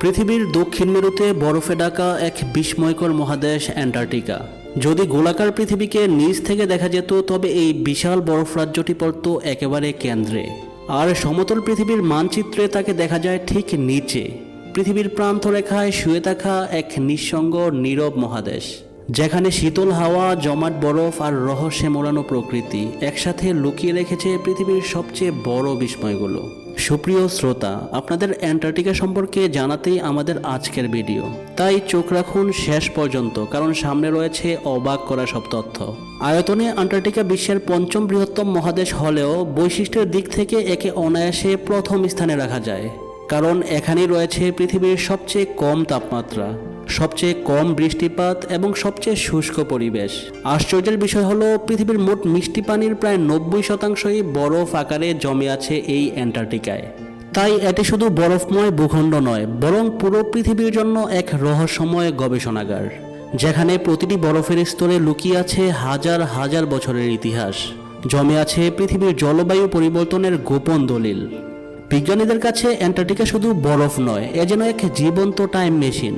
পৃথিবীর দক্ষিণ মেরুতে বরফে ঢাকা এক বিস্ময়কর মহাদেশ অ্যান্টার্কটিকা। যদি গোলাকার পৃথিবীকে নিচ থেকে দেখা যেত, তবে এই বিশাল বরফ রাজ্যটি পড়ত একেবারে কেন্দ্রে। আর সমতল পৃথিবীর মানচিত্রে তাকে দেখা যায় ঠিক নিচে। পৃথিবীর প্রান্তরেখায় শুয়ে থাকা এক নিঃসঙ্গ নীরব মহাদেশ, যেখানে শীতল হাওয়া, জমাট বরফ আর রহস্যে মোড়ানো প্রকৃতি একসাথে লুকিয়ে রেখেছে পৃথিবীর সবচেয়ে বড় বিস্ময়গুলো। সুপ্রিয় শ্রোতা, আপনাদের অ্যান্টার্কটিকা সম্পর্কে জানাতেই আমাদের আজকের ভিডিও। তাই চোখ রাখুন শেষ পর্যন্ত, কারণ সামনে রয়েছে অবাক করা সব তথ্য। আয়তনে আন্টার্কটিকা বিশ্বের পঞ্চম বৃহত্তম মহাদেশ হলেও বৈশিষ্ট্যের দিক থেকে একে অনায়াসে প্রথম স্থানে রাখা যায়। কারণ এখানেই রয়েছে পৃথিবীর সবচেয়ে কম তাপমাত্রা। সবচেয়ে কম বৃষ্টিপাত এবং সবচেয়ে শুষ্ক পরিবেশ। আশ্চর্যের বিষয় হলো, পৃথিবীর মোট মিষ্টি পানির প্রায় নব্বই শতাংশই বরফ আকারে জমে আছে এই অ্যান্টার্কটিকায়। তাই এটি শুধু বরফময় ভূখণ্ড নয়, বরং পুরো পৃথিবীর জন্য এক রহস্যময় গবেষণাগার, যেখানে প্রতিটি বরফের স্তরে লুকিয়ে আছে হাজার হাজার বছরের ইতিহাস। জমে আছে পৃথিবীর জলবায়ু পরিবর্তনের গোপন দলিল। বিজ্ঞানীদের কাছে অ্যান্টার্কটিকা শুধু বরফ নয়, এ যেন এক জীবন্ত টাইম মেশিন।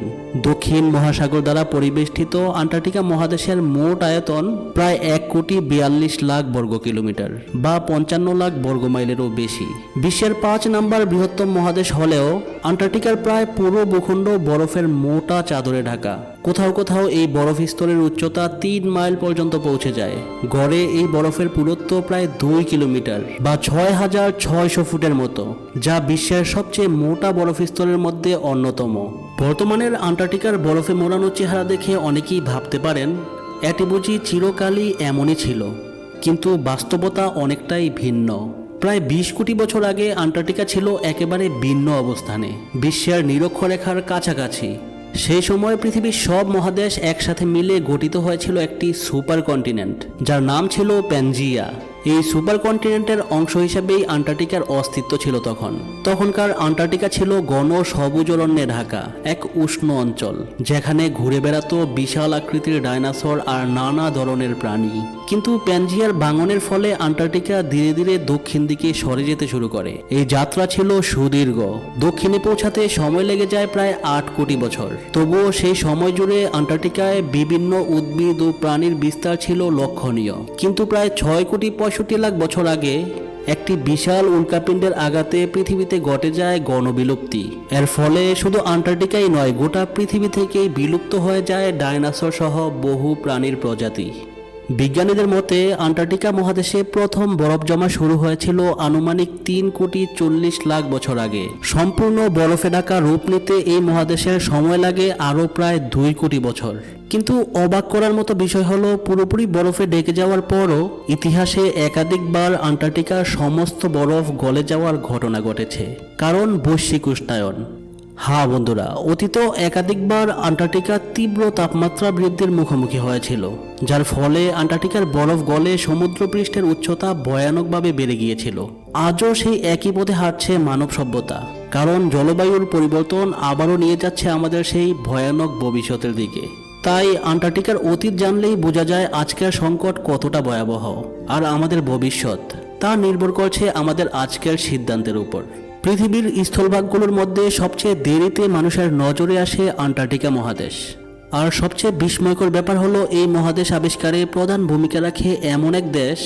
দক্ষিণ মহাসাগর দ্বারা পরিবেষ্টিত আন্টার্কটিকা মহাদেশের মোট আয়তন প্রায় এক কোটি বিয়াল্লিশ লাখ বর্গ কিলোমিটার বা পঞ্চান্ন লাখ বর্গ মাইলেরও বেশি। বিশ্বের পাঁচ নাম্বার বৃহত্তম মহাদেশ হলেও আন্টার্কটিকার প্রায় পুরো ভূখণ্ড বরফের মোটা চাদরে ঢাকা। কোথাও কোথাও এই বরফ স্তরের উচ্চতা তিন মাইল পর্যন্ত পৌঁছে যায়। গড়ে এই বরফের পুরুত্ব প্রায় দুই কিলোমিটার বা ছয় হাজার ছয়শো ফুটের মতো, যা বিশ্বের সবচেয়ে মোটা বরফ স্তরের মধ্যে অন্যতম। বর্তমানের আন্টার্কটিকার বরফে মোড়ানো চেহারা দেখে অনেকেই ভাবতে পারেন, এটি বুঝি চিরকালই এমনই ছিল। কিন্তু বাস্তবতা অনেকটাই ভিন্ন। প্রায় বিশ কোটি বছর আগে আন্টার্কটিকা ছিল একেবারে ভিন্ন অবস্থানে। বিশ্বের নিরক্ষরেখার কাছাকাছি। সেই সময় পৃথিবীর সব মহাদেশ একসাথে মিলে গঠিত হয়েছিল একটি সুপার কন্টিনেন্ট যার নাম ছিল প্যানজিয়া। এই সুপার কন্টিনেন্টের অংশ হিসেবেই আন্টার্কটিকার অস্তিত্ব ছিল তখন। তখনকার আন্টার্কটিকা ছিল ঘন সবুজ অরণ্যে ঢাকা, এক উষ্ণ অঞ্চল, যেখানে ঘুরে বেড়াতো বিশাল আকৃতির ডাইনোসর আর নানা ধরনের প্রাণী। কিন্তু প্যানজিয়ার ভাঙনের ফলে আন্টার্কটিকা ধীরে ধীরে দক্ষিণ দিকে সরে যেতে শুরু করে। এই যাত্রা ছিল সুদীর্ঘ। দক্ষিণে পৌঁছাতে সময় লেগে যায় প্রায় আট কোটি বছর। তবুও সেই সময় জুড়ে আন্টার্কটিকায় বিভিন্ন উদ্ভিদ ও প্রাণীর বিস্তার ছিল লক্ষণীয়। কিন্তু প্রায় ছয় কোটি পঁয়ষট্টি লাখ বছর আগে একটি বিশাল উল্কাপিণ্ডের আঘাতে পৃথিবীতে ঘটে যায় গণবিলুপ্তি। এর ফলে শুধু আন্টার্কটিকাই নয়, গোটা পৃথিবী থেকেই বিলুপ্ত হয়ে যায় ডাইনাসর সহ বহু প্রাণীর প্রজাতি। বিজ্ঞানীদের মতে, আন্টার্কটিকা মহাদেশে প্রথম বরফ জমা শুরু হয়েছিল আনুমানিক তিন কোটি চল্লিশ লাখ বছর আগে। সম্পূর্ণ বরফে ঢাকা রূপ নিতে এই মহাদেশের সময় লাগে আরও প্রায় দুই কোটি বছর। কিন্তু অবাক করার মতো বিষয় হলো, পুরোপুরি বরফে ডেকে যাওয়ার পরও ইতিহাসে একাধিকবার আন্টার্কটিকার সমস্ত বরফ গলে যাওয়ার ঘটনা ঘটেছে। কারণ বৈশ্বিক উষ্ণায়ন। হ্যাঁ বন্ধুরা, অতীত একাধিকবার আন্টার্কটিকা তীব্র তাপমাত্রা বৃদ্ধির মুখোমুখি হয়েছিল, যার ফলে আন্টার্কটিকার বরফ গলে সমুদ্রপৃষ্ঠের উচ্চতা ভয়ানকভাবে বেড়ে গিয়েছিল। আজও সেই একই পথে হাঁটছে মানব সভ্যতা, কারণ জলবায়ুর পরিবর্তন আবারও নিয়ে যাচ্ছে আমাদের সেই ভয়ানক ভবিষ্যতের দিকে। তাই আন্টার্কটিকার অতীত জানলেই বোঝা যায় আজকের সংকট কতটা ভয়াবহ আর আমাদের ভবিষ্যৎ, তা নির্ভর করছে আমাদের আজকের সিদ্ধান্তের উপর। পৃথিবীর স্থলভাগগুলোর মধ্যে সবচেয়ে দেরিতে মানুষের নজরে আসে আন্টার্কটিকা মহাদেশ। আর সবচেয়ে বিস্ময়কর ব্যাপার হলো, এই মহাদেশ আবিষ্কারে প্রধান ভূমিকা রাখে এমন এক দেশ,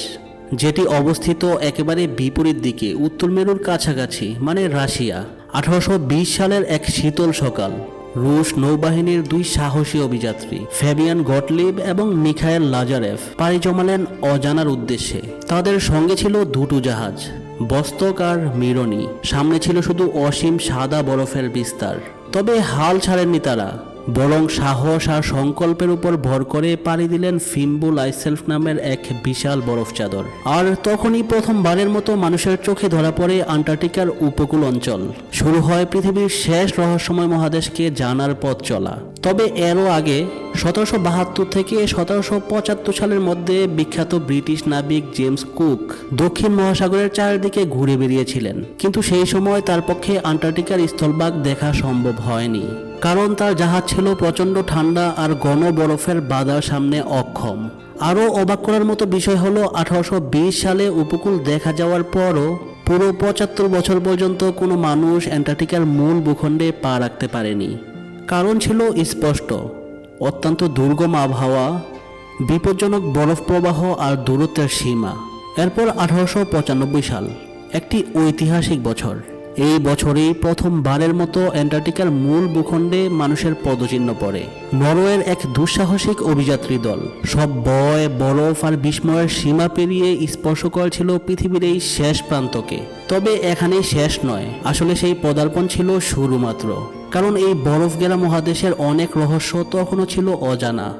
যেটি অবস্থিত একেবারে বিপরীত দিকে, উত্তর মেরুর কাছাকাছি মানে রাশিয়া। আঠারোশো বিশ সালের এক শীতল সকাল, রুশ নৌবাহিনীর দুই সাহসী অভিযাত্রী, ফ্যাবিয়ান গটলিব এবং মিখায়েল লাজারেফ, পাড়ি জমালেন অজানার উদ্দেশ্যে। তাদের সঙ্গে ছিল দুটো জাহাজ। বস্তক আর মিরনি সামনে ছিল শুধু অসীম সাদা বরফের বিস্তার। তবে হাল ছাড়েননি তারা। বরং সাহস আর সংকল্পের উপর ভর করে পাড়ি দিলেন ফিম্বুল আইসেলফ নামের এক বিশাল বরফ চাদর। আর তখনই প্রথমবারের মতো মানুষের চোখে ধরা পড়ে আন্টার্কটিকার উপকূল অঞ্চল। শুরু হয় পৃথিবীর শেষ রহস্যময় মহাদেশকে জানার পথ চলা। তবে এরও আগে সতেরোশো বাহাত্তর থেকে সতেরোশো পঁচাত্তর সালের মধ্যে বিখ্যাত ব্রিটিশ নাবিক জেমস কুক দক্ষিণ মহাসাগরের চারিদিকে ঘুরে বেরিয়েছিলেন কিন্তু সেই সময় তার পক্ষে আন্টার্কটিকার স্থলভাগ দেখা সম্ভব হয়নি। কারণ তার জাহাজ ছিল প্রচণ্ড ঠান্ডা আর ঘন বরফের বাধার সামনে অক্ষম। আরও অবাক করার মতো বিষয় হলো, আঠারোশো বিশ সালে উপকূল দেখা যাওয়ার পরও পুরো পঁচাত্তর বছর পর্যন্ত কোনো মানুষ অ্যান্টার্কটিকার মূল ভূখণ্ডে পা রাখতে পারেনি। কারণ ছিল স্পষ্ট। অত্যন্ত দুর্গম আবহাওয়া, বিপজ্জনক বরফ প্রবাহ আর দূরত্বের সীমা। এরপর আঠারোশো পঁচানব্বই সাল, একটি ঐতিহাসিক বছর। এই বছরেই প্রথমবারের মতো অ্যান্টার্কটিকার মূল ভূখণ্ডে মানুষের পদচিহ্ন পড়ে। নরওয়ের এক দুঃসাহসিক অভিযাত্রী দল। সব বয় বরফ আর বিস্ময়ের সীমা পেরিয়ে স্পর্শ করেছিল পৃথিবীর এই শেষ প্রান্তকে। তবে এখানেই শেষ নয়, আসলে সেই পদার্পণ ছিল শুরু মাত্র কারণ এই বরফ গেলা মহাদেশের অনেক রহস্য তখনও ছিল অজানা।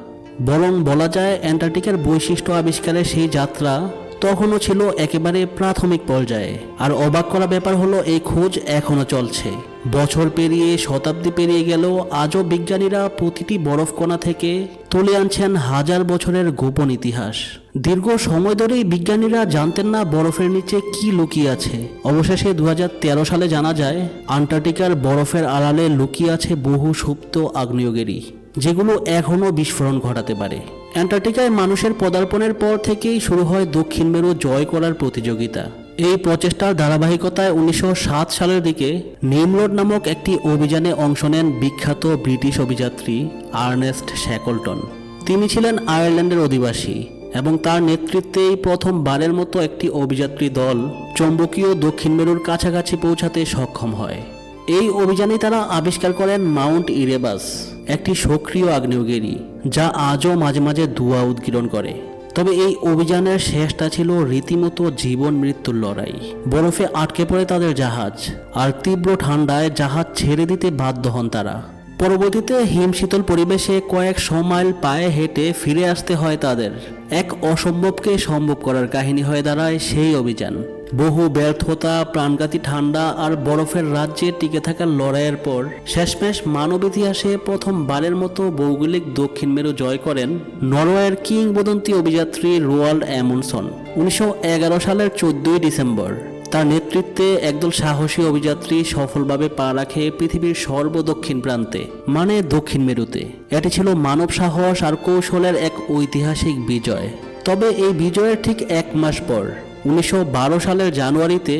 বরং বলা যায় অ্যান্টার্কটিকার বৈশিষ্ট্য আবিষ্কারের সেই যাত্রা তখনও ছিল একেবারে প্রাথমিক পর্যায়ে। আর অবাক করা ব্যাপার হলো, এই খোঁজ এখনও চলছে। বছর পেরিয়ে, শতাব্দী পেরিয়ে গেলেও আজও বিজ্ঞানীরা প্রতিটি বরফকণা থেকে তুলে আনছেন হাজার বছরের গোপন ইতিহাস। দীর্ঘ সময় ধরেই বিজ্ঞানীরা জানতেন না বরফের নিচে কি লুকিয়ে আছে। অবশেষে দু হাজার তেরো সালে জানা যায়, আন্টার্কটিকার বরফের আড়ালে লুকিয়ে আছে বহু সুপ্ত আগ্নেয়গিরি। যেগুলো এখনও বিস্ফোরণ ঘটাতে পারে। অ্যান্টার্কটিকায় মানুষের পদার্পণের পর থেকেই শুরু হয় দক্ষিণ মেরু জয় করার প্রতিযোগিতা। এই প্রচেষ্টার ধারাবাহিকতায় উনিশশো সাত সালের দিকে নিমরোড নামক একটি অভিযানে অংশ নেন বিখ্যাত ব্রিটিশ অভিযাত্রী আর্নেস্ট শ্যাকলটন। তিনি ছিলেন আয়ারল্যান্ডের অধিবাসী এবং তার নেতৃত্বেই প্রথমবারের মতো একটি অভিযাত্রী দল চৌম্বকীয় দক্ষিণ মেরুর কাছাকাছি পৌঁছাতে সক্ষম হয়। এই অভিযানে তারা আবিষ্কার করেন মাউন্ট ইরেবাস। একটি সক্রিয় আগ্নেয়গিরি, যা আজও মাঝে মাঝে ধোঁয়া উদ্গীরণ করে। তবে এই অভিযানের শেষটা ছিল রীতিমতো জীবন মৃত্যুর লড়াই। বরফে আটকে পড়ে তাদের জাহাজ, আর তীব্র ঠান্ডায় জাহাজ ছেড়ে দিতে বাধ্য হন তারা। পরবর্তীতে হিমশীতল পরিবেশে কয়েক মাইল পায়ে হেঁটে ফিরে আসতে হয় তাদের। এক অসম্ভবকে সম্ভব করার কাহিনী হয়ে দাঁড়ায় সেই অভিযান। বহু ব্যর্থতা, প্রাণঘাতী ঠান্ডা আর বরফের রাজ্যে টিকে থাকার লড়াইয়ের পর শেষমেশ মানব ইতিহাসে প্রথমবারের মতো ভৌগোলিক দক্ষিণ মেরু জয় করেন নরওয়ের কিংবদন্তি অভিযাত্রী রোয়াল্ড অ্যামুনসন উনিশশো এগারো সালের চোদ্দই ডিসেম্বর। তার নেতৃত্বে একদল সাহসী অভিযাত্রী সফলভাবে পা রাখে পৃথিবীর সর্বদক্ষিণ প্রান্তে মানে দক্ষিণ মেরুতে। এটি ছিল মানব সাহস আর কৌশলের এক ঐতিহাসিক বিজয়। তবে এই বিজয়ের ঠিক এক মাস পর উনিশশো বারো সালের জানুয়ারিতে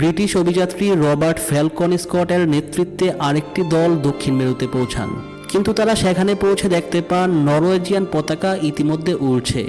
ব্রিটিশ অভিযাত্রী রবার্ট ফ্যালকন স্কটের নেতৃত্বে আরেকটি দল দক্ষিণ মেরুতে পৌঁছান। কিন্তু তারা সেখানে পৌঁছে দেখতে পান নরওয়েজিয়ান পতাকা ইতিমধ্যে উড়ছে।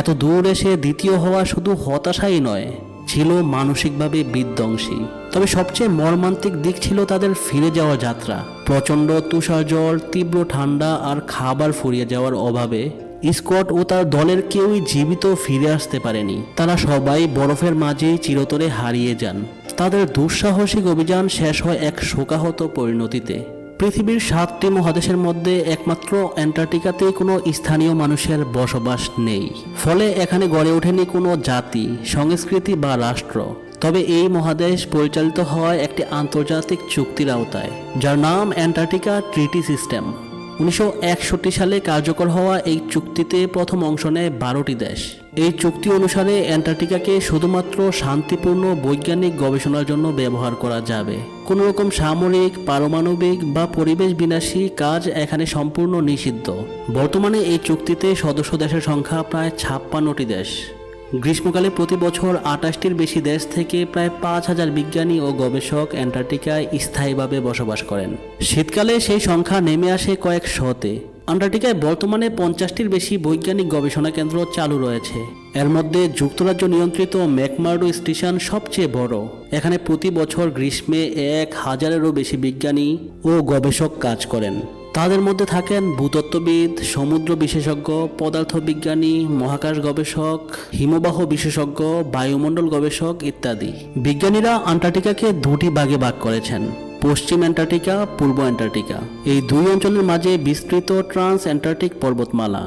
এত দূর এসে দ্বিতীয় হওয়া শুধু হতাশাই নয়, ছিল মানসিকভাবে বিধ্বংসী। তবে সবচেয়ে মর্মান্তিক দিক ছিল তাদের ফিরে যাওয়া যাত্রা। প্রচণ্ড তুষার জল তীব্র ঠান্ডা আর খাবার ফুরিয়ে যাওয়ার অভাবে স্কট ও তার দলের কেউই জীবিত ফিরে আসতে পারেনি। তারা সবাই বরফের মাঝেই চিরতরে হারিয়ে যান। তাদের দুঃসাহসিক অভিযান শেষ হয় এক শোকাহত পরিণতিতে। পৃথিবীর সাতটি মহাদেশের মধ্যে একমাত্র অ্যান্টার্কটিকাতেই কোনো স্থানীয় মানুষের বসবাস নেই। ফলে এখানে গড়ে ওঠেনি কোনো জাতি, সংস্কৃতি বা রাষ্ট্র। তবে এই মহাদেশ পরিচালিত হয় একটি আন্তর্জাতিক চুক্তির আওতায়, যার নাম অ্যান্টার্কটিকা ট্রিটি সিস্টেম। উনিশশো একষট্টি সালে কার্যকর হওয়া এই চুক্তিতে প্রথম অংশ নেয় বারোটি দেশ। এই চুক্তি অনুসারে অ্যান্টার্কটিকাকে শুধুমাত্র শান্তিপূর্ণ বৈজ্ঞানিক গবেষণার জন্য ব্যবহার করা যাবে। কোনো রকম সামরিক, পারমাণবিক বা পরিবেশ বিনাশী কাজ এখানে সম্পূর্ণ নিষিদ্ধ। বর্তমানে এই চুক্তিতে সদস্য দেশের সংখ্যা প্রায় ছাপ্পান্নটি দেশ। গ্রীষ্মকালে প্রতি বছর আটাশটির বেশি দেশ থেকে প্রায় পাঁচ হাজার বিজ্ঞানী ও গবেষক অ্যান্টার্কটিকায় স্থায়ীভাবে বসবাস করেন। শীতকালে সেই সংখ্যা নেমে আসে কয়েক শতে আন্টার্কটিকায় বর্তমানে পঞ্চাশটির বেশি বৈজ্ঞানিক গবেষণা কেন্দ্র চালু রয়েছে। এর মধ্যে যুক্তরাজ্য নিয়ন্ত্রিত ম্যাকমার্ডো স্টেশন সবচেয়ে বড়। এখানে প্রতি বছর গ্রীষ্মে এক হাজারেরও বেশি বিজ্ঞানী ও গবেষক কাজ করেন। তাদের মধ্যে থাকেন ভূতত্ত্ববিদ, সমুদ্র বিশেষজ্ঞ, পদার্থবিজ্ঞানী, মহাকাশ গবেষক, হিমবাহ বিশেষজ্ঞ, বায়ুমণ্ডল গবেষক ইত্যাদি। বিজ্ঞানীরা আন্টার্কটিকাকে দুটি ভাগে ভাগ করেছেন, পশ্চিম অ্যান্টার্কটিকা, পূর্ব অ্যান্টার্কটিকা। এই দুই অঞ্চলের মাঝে বিস্তৃত ট্রান্স অ্যান্টার্কটিক পর্বতমালা,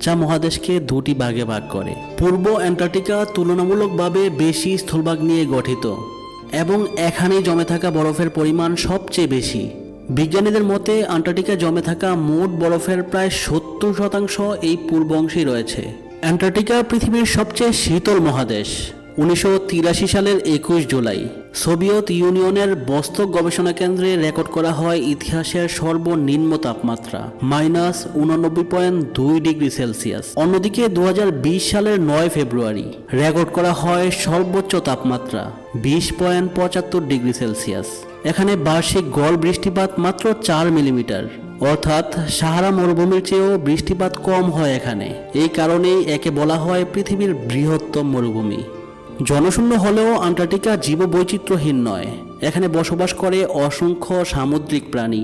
যা মহাদেশকে দুটি ভাগে ভাগ করে। পূর্ব অ্যান্টার্কটিকা তুলনামূলকভাবে বেশি স্থলভাগ নিয়ে গঠিত এবং এখানেই জমে থাকা বরফের পরিমাণ সবচেয়ে বেশি। বিজ্ঞানীদের মতে, আন্টার্কটিকা জমে থাকা মোট বরফের প্রায় সত্তর শতাংশ এই পূর্ব অংশেই রয়েছে। অ্যান্টার্কটিকা পৃথিবীর সবচেয়ে শীতল মহাদেশ, উনিশশো তিরাশি সালের একুশ জুলাই। সোভিয়েত ইউনিয়নের বস্তক গবেষণা কেন্দ্রে রেকর্ড করা হয় ইতিহাসের সর্বনিম্ন তাপমাত্রা, মাইনাস উননব্বই পয়েন্ট দুই ডিগ্রি সেলসিয়াস। অন্যদিকে দু হাজার বিশ সালের নয় ফেব্রুয়ারি রেকর্ড করা হয় সর্বোচ্চ তাপমাত্রা, বিশ পয়েন্ট পঁচাত্তর ডিগ্রি সেলসিয়াস। এখানে বার্ষিক গড় বৃষ্টিপাত মাত্র চার মিলিমিটার। অর্থাৎ সাহারা মরুভূমির চেয়েও বৃষ্টিপাত কম হয় এখানে। এই কারণেই একে বলা হয় পৃথিবীর বৃহত্তম মরুভূমি। জনশূন্য হলেও আন্টার্কটিকা জীববৈচিত্র্যহীন নয়। এখানে বসবাস করে অসংখ্য সামুদ্রিক প্রাণী।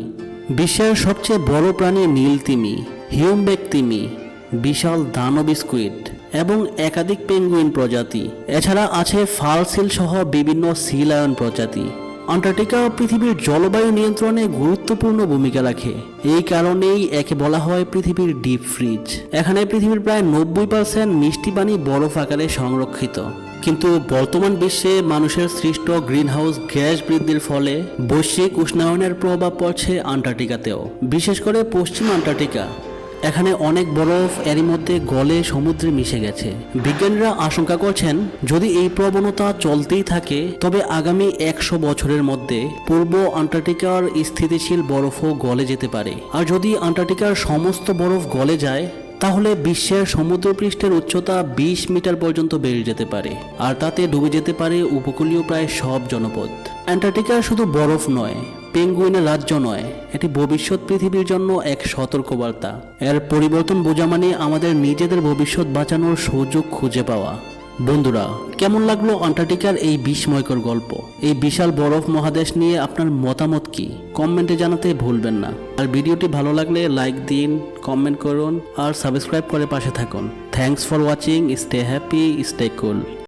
বিশ্বের সবচেয়ে বড় প্রাণী নীল তিমি হিউমবেক তিমি, বিশাল দানব স্কুইড এবং একাধিক পেঙ্গুইন প্রজাতি। এছাড়া আছে ফালসিল সহ বিভিন্ন সিলায়ন প্রজাতি। আন্টার্কটিকা পৃথিবীর জলবায়ু নিয়ন্ত্রণে গুরুত্বপূর্ণ ভূমিকা রাখে। এই কারণেই একে বলা হয় পৃথিবীর ডিপ ফ্রিজ। এখানে পৃথিবীর প্রায় নব্বই পার্সেন্ট মিষ্টি পানি বরফ আকারে সংরক্ষিত। কিন্তু বর্তমান বিশ্বে মানুষের সৃষ্ট গ্রিনহাউস গ্যাস বৃদ্ধির ফলে বৈশ্বিক উষ্ণায়নের প্রভাব পড়ছে আন্টার্কটিকাতেও। বিশেষ করে পশ্চিম আন্টার্কটিকা। এখানে অনেক বরফ, এরই মধ্যে গলে সমুদ্রে মিশে গেছে। বিজ্ঞানীরা আশঙ্কা করছেন, যদি এই প্রবণতা চলতেই থাকে, তবে আগামী একশো বছরের মধ্যে পূর্ব আন্টার্কটিকার স্থিতিশীল বরফও গলে যেতে পারে। আর যদি আন্টার্কটিকার সমস্ত বরফ গলে যায়, তাহলে বিশ্বের সমুদ্রপৃষ্ঠের উচ্চতা বিশ মিটার পর্যন্ত বেড়ে যেতে পারে, আর তাতে ডুবে যেতে পারে উপকূলীয় প্রায় সব জনপদ। অ্যান্টার্কটিকা শুধু বরফ নয় পেঙ্গুইনের রাজ্য নয়, এটি ভবিষ্যৎ পৃথিবীর জন্য এক সতর্কবার্তা। এর পরিবর্তন বোঝা মানে আমাদের নিজেদের ভবিষ্যৎ বাঁচানোর সুযোগ খুঁজে পাওয়া। বন্ধুরা, কেমন লাগল আন্টার্কটিকার এই বিস্ময়কর গল্প? এই বিশাল বরফ মহাদেশ নিয়ে আপনার মতামত কি? কমেন্টে জানাতে ভুলবেন না। আর ভিডিওটি ভালো লাগলে লাইক দিন, কমেন্ট করুন, আর সাবস্ক্রাইব করে পাশে থাকুন। Thanks for watching, stay happy, stay cool.